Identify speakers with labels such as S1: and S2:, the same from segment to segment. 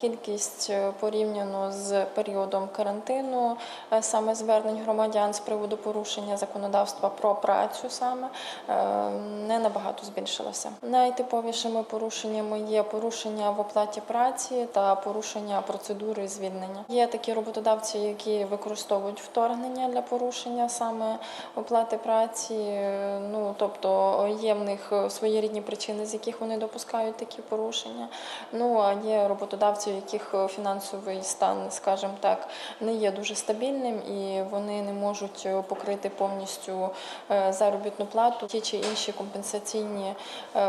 S1: Кількість е, порівняно з періодом карантину, е, саме звернень громадян з приводу порушення законодавства про працю саме е, не набагато збільшилася. Найтиповішими порушеннями є порушення в оплаті праці та порушення процедури звільнення. Є такі роботодавці, які використовують вторгнення для порушення саме оплати праці. Ну тобто є в них своєрідні причини, з яких вони допускають такі порушення. Ну а є роботодавці, яких е, фінансовий стан, скажімо так, не є дуже стабільним, і вони не можуть е, покрити повністю е, заробітну плату, ті чи інші компенсаційні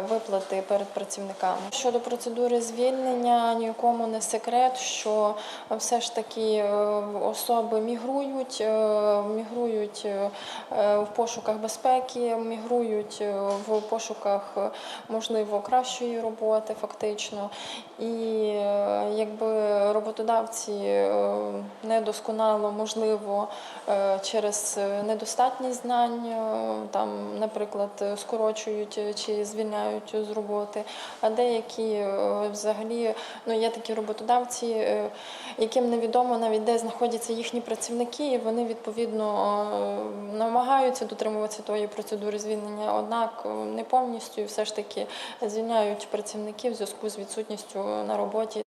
S1: виплати перед працівниками. Щодо процедури звільнення, нікому не секрет, що все ж таки особи мігрують, мігрують в пошуках безпеки, мігрують в пошуках можливо кращої роботи, фактично. І якби роботодавці е, недосконало, можливо, е, через е, недостатність знань, там, наприклад, скорочують чи звільняють з роботи, а деякі взагалі ну, є такі роботодавці, яким невідомо навіть де знаходяться їхні працівники, і вони відповідно намагаються дотримуватися тої процедури звільнення, однак не повністю все ж таки звільняють працівників в зв'язку з відсутністю на роботі.